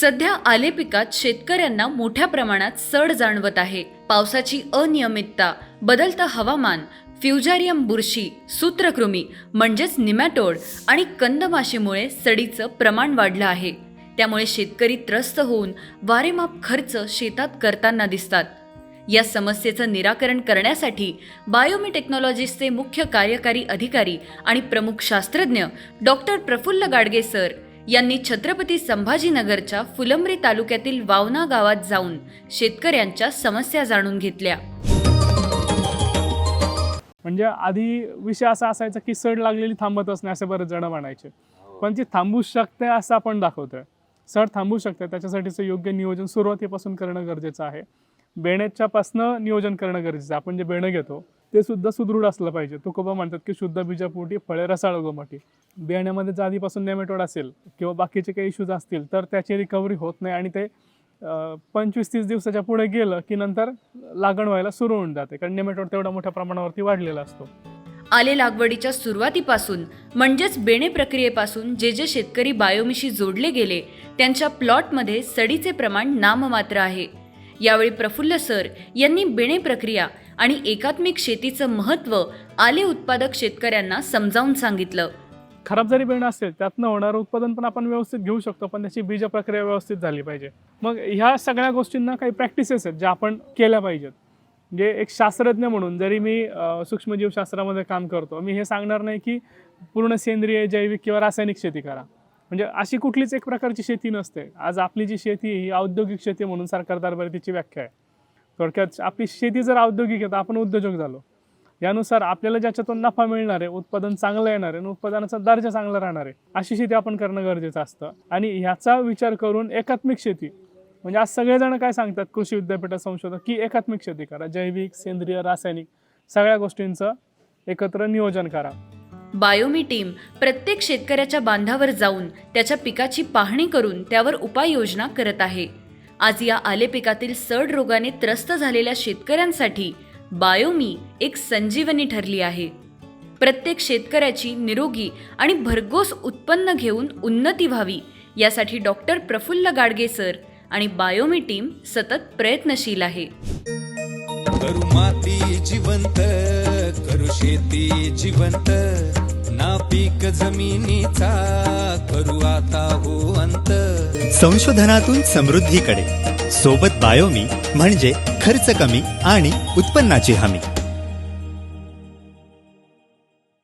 सध्या आले पिकात शेतकऱ्यांना मोठ्या प्रमाणात सड जाणवत आहे. पावसाची अनियमितता बदलतं हवामान फ्युजारियम बुरशी सूत्रकृमी म्हणजेच निमॅटोड आणि कंदमाशीमुळे सडीचं प्रमाण वाढलं आहे. त्यामुळे शेतकरी त्रस्त होऊन वारेमाप खर्च शेतात करताना दिसतात. या समस्येचं निराकरण करण्यासाठी बायोमी टेक्नॉलॉजीजचे मुख्य कार्यकारी अधिकारी आणि प्रमुख शास्त्रज्ञ डॉक्टर प्रफुल्ल गाडगे सर यांनी छत्रपती संभाजीनगरच्या फुलंब्री तालुक्यातील वावना गावात जाऊन शेतकऱ्यांच्या समस्या जाणून घेतल्या. म्हणजे आधी विषय असा असायचा की सड लागलेली थांबतच नाही असे बरेच जण म्हणायचे. पण ती थांबू शकते असं आपण दाखवतोय. सड थांबू शकते त्याच्यासाठीचं योग्य नियोजन सुरुवातीपासून करणं गरजेचं आहे. बेण्याच्यापासनं नियोजन करणं गरजेचं आहे. आपण जे बेणं घेतो ते सुद्धा सुदृढ असलं पाहिजे. तुकोबा म्हणतात की शुद्ध बीजापोटी फळे रसाळ गोमाटी. बियाण्यामध्ये जर आधीपासून नेमेटोड असेल किंवा बाकीचे काही इश्यूज असतील तर त्याची रिकव्हरी होत नाही आणि ते पंचवीस तीस दिवसाच्या पुढे गेलं की नंतर लागण व्हायला सुरू होऊन जाते. कारण नेमेटोड तेवढ्या मोठ्या प्रमाणावरती वाढलेला असतो. आले लागवडीच्या सुरुवातीपासून म्हणजेच बेणे प्रक्रियेपासून जे जे शेतकरी बायोमीशी जोडले गेले त्यांच्या प्लॉटमध्ये सडीचे प्रमाण नाममात्र आहे. यावेळी प्रफुल्ल सर यांनी बेणे प्रक्रिया आणि एकात्मिक शेतीचं महत्त्व आले उत्पादक शेतकऱ्यांना समजावून सांगितलं. खराब जरी बिणं असेल त्यातनं होणारं उत्पादन पण आपण व्यवस्थित घेऊ शकतो पण त्याची बीज प्रक्रिया व्यवस्थित झाली पाहिजे. मग ह्या सगळ्या गोष्टींना काही प्रॅक्टिसेस आहेत ज्या आपण केल्या पाहिजेत. म्हणजे एक शास्त्रज्ञ म्हणून जरी मी सूक्ष्मजीवशास्त्रामध्ये काम करतो मी हे सांगणार नाही की पूर्ण सेंद्रिय जैविक किंवा रासायनिक शेती करा. म्हणजे अशी कुठलीच एक प्रकारची शेती नसते. आज आपली जी शेती ही औद्योगिक शेती म्हणून सरकार दरबारी तिची व्याख्या आहे. थोडक्यात आपली शेती जर औद्योगिक आहे तर आपण उद्योजक झालो. यानुसार आपल्याला ज्याच्यातून नफा मिळणार आहे उत्पादन चांगलं येणार आहे आणि उत्पादनाचा दर्जा चांगला राहणार आहे अशी शेती आपण करणं गरजेचं असतं. आणि ह्याचा विचार करून एकात्मिक शेती. म्हणजे आज सगळेजण काय सांगतात कृषी विद्यापीठात संशोधक की एकात्मिक शेती करा. जैविक सेंद्रिय रासायनिक सगळ्या गोष्टींचं एकत्र नियोजन करा. बायोमी टीम प्रत्येक शेतकऱ्याच्या बांधावर जाऊन त्याच्या पिकाची पाहणी करून त्यावर उपाययोजना करत आहे. आज या आले पिकातील सड रोगाने त्रस्त झालेल्या शेतकऱ्यांसाठी बायोमी एक संजीवनी ठरली आहे. प्रत्येक शेतकऱ्याची निरोगी आणि भरघोस उत्पन्न घेऊन उन्नती व्हावी यासाठी डॉक्टर प्रफुल्ल गाडगे सर आणि बायोमी टीम सतत प्रयत्नशील आहे. करू माती जिवंत करू शेती जिवंत. नापीक जमिनीचा करू आता हो अंत. संशोधनातून समृद्धीकडे. सोबत बायोमी म्हणजे खर्च कमी आणि उत्पन्नाची हमी.